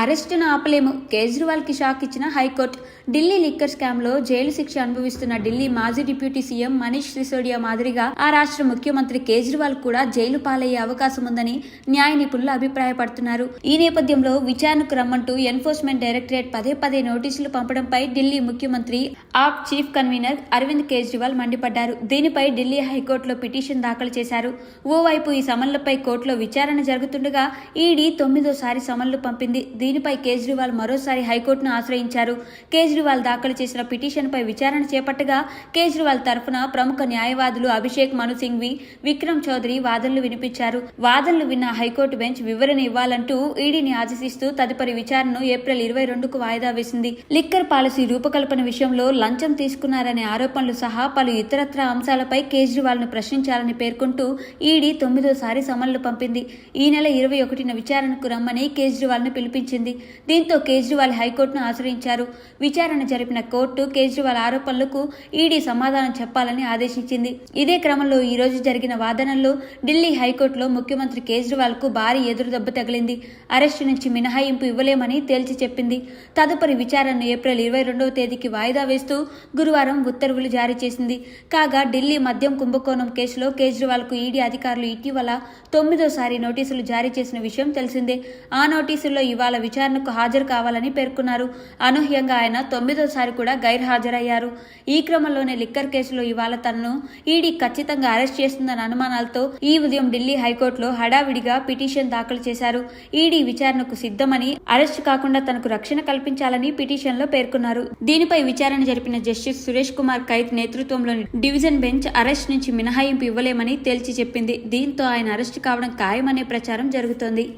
అరెస్టును ఆపలేము. కేజ్రీవాల్కి షాక్ ఇచ్చిన హైకోర్టు. ఢిల్లీ లిక్కర్ స్కామ్లో జైలు శిక్ష అనుభవిస్తున్న ఢిల్లీ మాజీ డిప్యూటీ సీఎం మనీష్ సిసోడియా మాదిరిగా ఆ రాష్ట్ర ముఖ్యమంత్రి కేజ్రీవాల్ కూడా జైలు పాలయ్యే అవకాశం ఉందని న్యాయ నిపుణులు అభిప్రాయపడుతున్నారు. ఈ నేపథ్యంలో విచారణకు రమ్మంటూ ఎన్ఫోర్స్మెంట్ డైరెక్టరేట్ పదే పదే నోటీసులు పంపడంపై ఢిల్లీ ముఖ్యమంత్రి ఆప్ చీఫ్ కన్వీనర్ అరవింద్ కేజ్రీవాల్ మండిపడ్డారు. దీనిపై ఢిల్లీ హైకోర్టులో పిటిషన్ దాఖలు చేశారు. ఓవైపు ఈ సమన్లపై కోర్టులో విచారణ జరుగుతుండగా ఈడీ తొమ్మిదోసారి సమన్లు పంపింది. దీనిపై కేజ్రీవాల్ మరోసారి హైకోర్టును ఆశ్రయించారు. కేజ్రీవాల్ దాఖలు చేసిన పిటిషన్పై విచారణ చేపట్టగా కేజ్రీవాల్ తరఫున ప్రముఖ న్యాయవాదులు అభిషేక్ మను సింఘ్వి విక్రమ్ చౌదరి వాదనలు వినిపించారు. వాదనలు విన్న హైకోర్టు బెంచ్ వివరణ ఇవ్వాలంటూ ఈడీని ఆదేశిస్తూ తదుపరి విచారణను ఏప్రిల్ ఇరవై రెండుకు వాయిదా వేసింది. లిక్కర్ పాలసీ రూపకల్పన విషయంలో లంచం తీసుకున్నారనే ఆరోపణలు సహా పలు ఇతరత్ర అంశాలపై కేజ్రీవాల్ను ప్రశ్నించాలని పేర్కొంటూ ఈడీ తొమ్మిదోసారి సమన్లు పంపింది. ఈ నెల ఇరవై ఒకటిన విచారణకు రమ్మని కేజ్రీవాల్ను పిలిపించింది దీంతో కేజ్రీవాల్ హైకోర్టును ఆశ్రయించారు. విచారణ జరిపిన కోర్టు కేజ్రీవాల్ ఆరోపణలకు ఈడీ సమాధానం చెప్పాలని ఆదేశించింది. ఇదే క్రమంలో ఈ రోజు జరిగిన వాదనల్లో ఢిల్లీ హైకోర్టులో ముఖ్యమంత్రి కేజ్రీవాల్కు భారీ ఎదురుదెబ్బ తగిలింది. అరెస్టు నుంచి మినహాయింపు ఇవ్వలేమని తేల్చి చెప్పింది. తదుపరి విచారణను ఏప్రిల్ ఇరవై రెండవ తేదీకి వాయిదా వేస్తూ గురువారం ఉత్తర్వులు జారీ చేసింది. కాగా ఢిల్లీ మద్యం కుంభకోణం కేసులో కేజ్రీవాల్కు ఈడీ అధికారులు ఇటీవల తొమ్మిదోసారి నోటీసులు జారీ చేసిన విషయం తెలిసిందే. ఆ నోటీసుల్లో ఇవాళ విచారణకు హాజరు కావాలని పేర్కొన్నారు. అనూహ్యంగా ఆయన తొమ్మిదోసారి కూడా గైర్హాజరయ్యారు. ఈ క్రమంలోనే లిక్కర్ కేసులో ఇవాళ తనను ఈడీ ఖచ్చితంగా అరెస్ట్ చేస్తుందన్న అనుమానాలతో ఈ ఉదయం ఢిల్లీ హైకోర్టులో హడావిడిగా పిటిషన్ దాఖలు చేశారు. ఈడీ విచారణకు సిద్ధమని అరెస్ట్ కాకుండా తనకు రక్షణ కల్పించాలని పిటిషన్లో పేర్కొన్నారు. దీనిపై విచారణ జరిపిన జస్టిస్ సురేష్ కుమార్ కైత్ నేతృత్వంలోని డివిజన్ బెంచ్ అరెస్ట్ నుంచి మినహాయింపు ఇవ్వలేమని తేల్చి చెప్పింది. దీంతో ఆయన అరెస్ట్ కావడం ఖాయమనే ప్రచారం జరుగుతోంది.